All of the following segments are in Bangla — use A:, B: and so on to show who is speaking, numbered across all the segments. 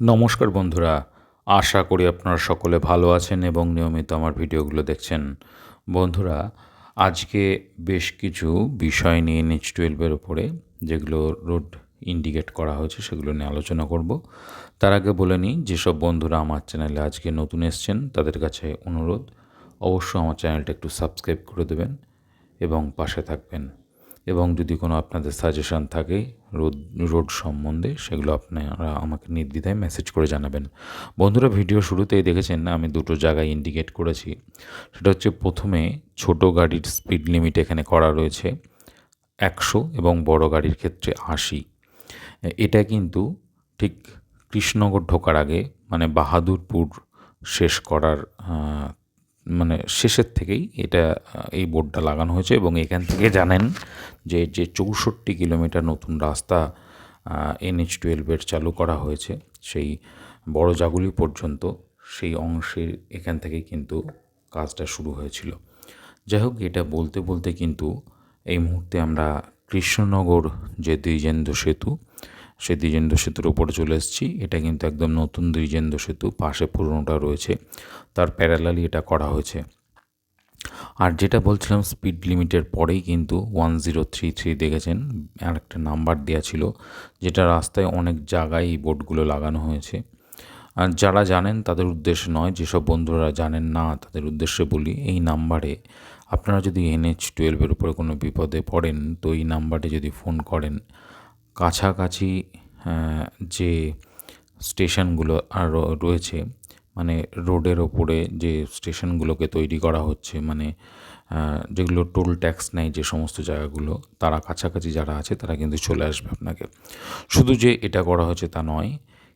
A: নমস্কার বন্ধুরা, আশা করি আপনারা সকলে ভালো আছেন এবং নিয়মিত আমার ভিডিওগুলো দেখছেন। বন্ধুরা, আজকে বেশ কিছু বিষয় নিয়ে এনএচ টুয়েলভের ওপরে যেগুলো রোড ইন্ডিকেট করা হয়েছে সেগুলো নিয়ে আলোচনা করব। তার আগে বলে নিই, যেসব বন্ধুরা আমার চ্যানেলে আজকে নতুন এসছেন, তাদের কাছে অনুরোধ, অবশ্যই আমার চ্যানেলটা একটু সাবস্ক্রাইব করে দেবেন এবং পাশে থাকবেন। এবং যদি কোনো আপনাদের সাজেশন থাকে রোড রোড সম্বন্ধে, সেগুলো আপনারা আমাকে নির্দ্বিধায় মেসেজ করে জানাবেন। বন্ধুরা ভিডিও শুরুতেই দেখেছেন না, আমি দুটো জায়গায় ইন্ডিকেট করেছি। সেটা হচ্ছে প্রথমে ছোট গাড়ির স্পিড লিমিট এখানে করা রয়েছে একশো এবং বড় গাড়ির ক্ষেত্রে আশি। এটা কিন্তু ঠিক কৃষ্ণনগর ঢোকার আগে মানে বাহাদুরপুর শেষ করার মানে শেষের থেকেই এটা এই বোর্ডটা লাগানো হয়েছে এবং এখান থেকে জানেন যে যে চৌষট্টি কিলোমিটার নতুন রাস্তা এনএইচ টুয়েলভের চালু করা হয়েছে। সেই বড় জাগুলি পর্যন্ত সেই অংশের এখান থেকেই কিন্তু কাজটা শুরু হয়েছিল। যাই হোক, এটা বলতে বলতে কিন্তু এই মুহূর্তে আমরা কৃষ্ণনগর যে দ্বিজেন্দ্র সেতু সে দ্বিজেন্দ্র সেতুর ওপরে চলে এসেছি। এটা কিন্তু একদম নতুন দ্বিজেন্দ্র সেতু, পাশে পুরনোটা রয়েছে। তার প্যারালালি এটা করা হয়েছে। আর যেটা বলছিলাম স্পিড লিমিটের পরেই কিন্তু ওয়ান জিরো থ্রি থ্রি দেখেছেন আর একটা নাম্বার দেওয়া ছিল, যেটা রাস্তায় অনেক জায়গায় এই বোর্ডগুলো লাগানো হয়েছে। আর যারা জানেন, তাদের উদ্দেশ্যে নয়, যেসব বন্ধুরা জানেন না, তাদের উদ্দেশ্যে বলি, এই নাম্বারে আপনারা যদি এনএইচ টুয়েলভের উপরে কোনো বিপদে পড়েন, তো এই নাম্বারে যদি ফোন করেন কাছাকাছি যে স্টেশনগুলো আর রয়েছে মানে রোডের ওপরে যে স্টেশনগুলোকে তৈরি করা হচ্ছে মানে যেগুলো টোল ট্যাক্স নেয় যে সমস্ত জায়গাগুলো, তারা কাছাকাছি যারা আছে, তারা কিন্তু চলে আসবে আপনাকে। শুধু যে এটা করা হয়েছে তা নয়,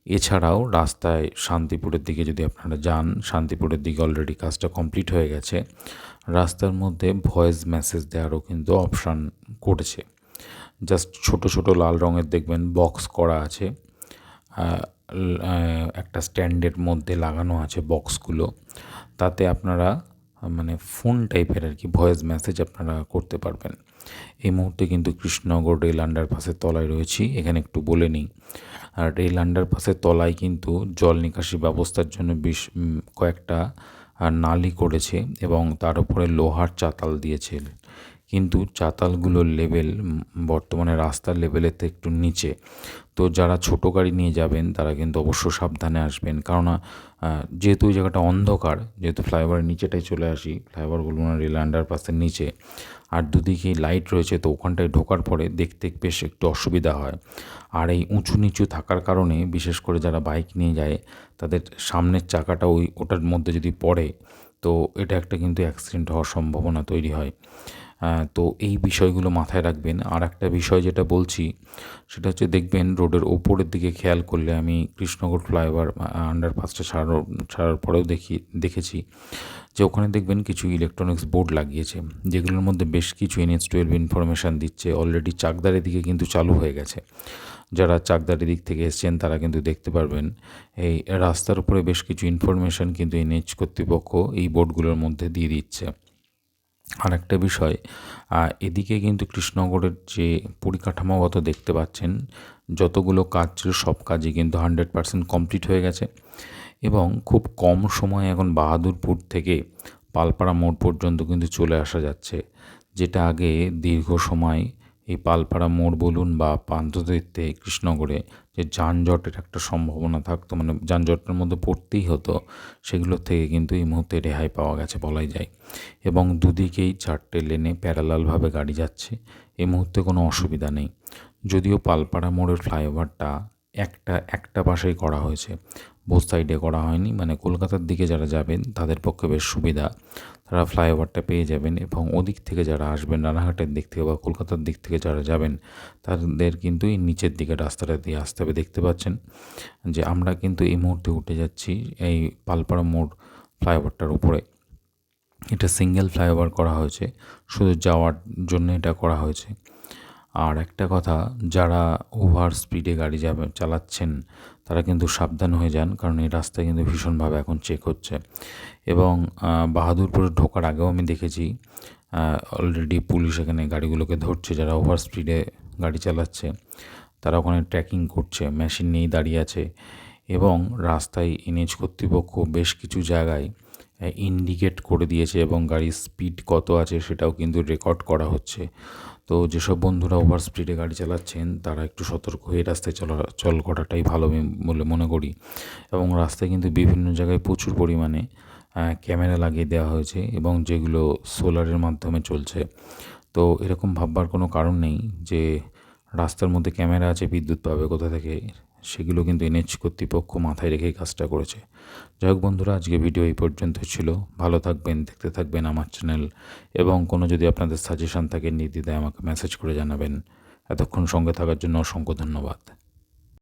A: এছাড়াও রাস্তায় শান্তিপুরের দিকে যদি আপনারা যান, শান্তিপুরের দিকে অলরেডি কাজটা কমপ্লিট হয়ে গেছে, রাস্তার মধ্যে ভয়েস মেসেজ দেওয়ারও কিন্তু অপশান করেছে। জাস্ট ছোট ছোট লাল রঙের দেখবেন বক্স করা আছে। একটা স্ট্যান্ডের মধ্যে লাগানো আছে বক্সগুলো তাতে আপনারা মানে ফোন টাইপের আর কি ভয়েস মেসেজ আপনারা করতে পারবেন। এই মুহূর্তে কিন্তু কৃষ্ণনগর রেল আন্ডারপাসের তলায় রয়েছি, এখানে একটু বলে নিই। আর রেল আন্ডারপাসের তলায় কিন্তু জল নিকাশি ব্যবস্থার জন্য বেশ কয়েকটা নালি করেছে এবং তার উপরে লোহার চাতাল দিয়েছে। কিন্তু চাতালগুলোর লেভেল বর্তমানে রাস্তার লেভেলের থেকে একটু নিচে। তো যারা ছোটো গাড়ি নিয়ে যাবেন, তারা কিন্তু অবশ্য সাবধানে আসবেন। কেননা যেহেতু ওই জায়গাটা অন্ধকার, যেহেতু ফ্লাইওভারের নিচেটাই চলে আসি ফ্লাইওভারগুলো রেল আন্ডারপাসের নিচে। আর দুদিকেই লাইট রয়েছে, তো ওখানটায় ঢোকার পরে দেখতে বেশ একটু অসুবিধা হয়। আর এই উঁচু নিচু থাকার কারণে, বিশেষ করে যারা বাইক নিয়ে যায়, তাদের সামনের চাকাটা ওই ওটার মধ্যে যদি পড়ে, তো এটা একটা কিন্তু অ্যাক্সিডেন্ট হওয়ার সম্ভাবনা তৈরি হয়। তো এই বিষয়গুলো মাথায় রাখবেন। আর একটা বিষয় যেটা বলছি, সেটা হচ্ছে দেখবেন রোডের ওপরের দিকে খেয়াল করলে আমি কৃষ্ণনগর ফ্লাইওভার আন্ডারপাসটা ছাড়ার ছাড়ার পরেও দেখি, দেখেছি যে ওখানে দেখবেন কিছু ইলেকট্রনিক্স বোর্ড লাগিয়েছে, যেগুলোর মধ্যে বেশ কিছু এনএস টুয়েলভ ইনফরমেশান দিচ্ছে। অলরেডি চাকদারের দিকে কিন্তু চালু হয়ে গেছে। যারা চাকদারের দিক থেকে এসছেন, তারা কিন্তু দেখতে পারবেন। এই রাস্তার উপরে বেশ কিছু ইনফরমেশান কিন্তু এনএইচ কর্তৃপক্ষ এই বোর্ডগুলোর মধ্যে দিয়ে দিচ্ছে। আর একটা বিষয় এদিকে কিন্তু কৃষ্ণনগরের যে পরিকাঠামোগত দেখতে পাচ্ছেন, যতগুলো কাজ ছিল সব কাজই কিন্তু হান্ড্রেড পারসেন্ট কমপ্লিট হয়ে গেছে এবং খুব কম সময়ে এখন বাহাদুরপুর থেকে পালপাড়া মোড় পর্যন্ত কিন্তু চলে আসা যাচ্ছে, যেটা আগে দীর্ঘ সময় এই পালপাড়া মোড় বলুন বা পান্তদিতে কৃষ্ণনগরে যে যানজটের একটা সম্ভাবনা থাকতো। মানে যানজটের মধ্যে পড়তেই হতো। সেগুলোর থেকে কিন্তু এই মুহূর্তে রেহাই পাওয়া গেছে বলাই যায়। এবং দুদিকেই চারটে লেনে প্যারালালভাবে গাড়ি যাচ্ছে। এই মুহূর্তে কোনো অসুবিধা নেই। যদিও পালপাড়া মোড়ের ফ্লাইওভারটা একটা একটা পাশেই করা হয়েছে। বোথ সাইডে করা হয়নি। মানে কলকাতার দিকে যারা যাবেন, তাদের পক্ষে বেশ সুবিধা। তারা ফ্লাইওভারটা পেয়ে যাবেন এবং ওদিক থেকে যারা আসবেন, রানাঘাটের দিক থেকে বা কলকাতার দিক থেকে যারা যাবেন, তাদের কিন্তু এই নিচের দিকে রাস্তাটা দিয়ে আসতে হবে। দেখতে পাচ্ছেন যে আমরা কিন্তু এই মুহূর্তে উঠে যাচ্ছি এই পালপাড়া মোড় ফ্লাইওভারটার উপরে। এটা সিঙ্গেল ফ্লাইওভার করা হয়েছে। শুধু যাওয়ার জন্য এটা করা হয়েছে। আর একটা কথা, যারা ওভার স্পিডে গাড়ি যাবে, চালাচ্ছেন, তারা কিন্তু সাবধান হয়ে যান, কারণ এই রাস্তায় কিন্তু ভীষণভাবে এখন চেক হচ্ছে। এবং বাহাদুরপুরে ঢোকার আগেও আমি দেখেছি অলরেডি পুলিশ এখানে গাড়িগুলোকে ধরছে, যারা ওভার স্পিডে গাড়ি চালাচ্ছে। তারা ওখানে ট্র্যাকিং করছে মেশিন নিয়েই দাঁড়িয়ে আছে। এবং রাস্তায় এনএইচ কর্তৃপক্ষ বেশ কিছু জায়গায় ইন্ডিকেট করে দিয়েছে এবং গাড়ির স্পিড কত আছে সেটাও কিন্তু রেকর্ড করা হচ্ছে। তো যেসব বন্ধুরা ওভার স্পিডে গাড়ি চালাচ্ছেন, তারা একটু সতর্ক হয়ে রাস্তায় চলা, চল করাটাই ভালো বলে মনে করি। এবং রাস্তায় কিন্তু বিভিন্ন জায়গায় প্রচুর পরিমাণে ক্যামেরা লাগিয়ে দেওয়া হয়েছে এবং যেগুলো সোলারের মাধ্যমে চলছে। তো এরকম ভাববার কোনো কারণ নেই যে রাস্তার মধ্যে ক্যামেরা আছে, বিদ্যুৎ পাবে কোথা থেকে? সেগুলো কিন্তু এনএচ কর্তৃপক্ষ মাথায় রেখেই কাজটা করেছে। যাই হোক বন্ধুরা, আজকে ভিডিও এই পর্যন্ত ছিল। ভালো থাকবেন, দেখতে থাকবেন আমার চ্যানেল এবং কোনো যদি আপনাদের সাজেশান থাকে নির্দিদায় আমাকে মেসেজ করে জানাবেন। এতক্ষণ সঙ্গে থাকার জন্য অসংখ্য ধন্যবাদ।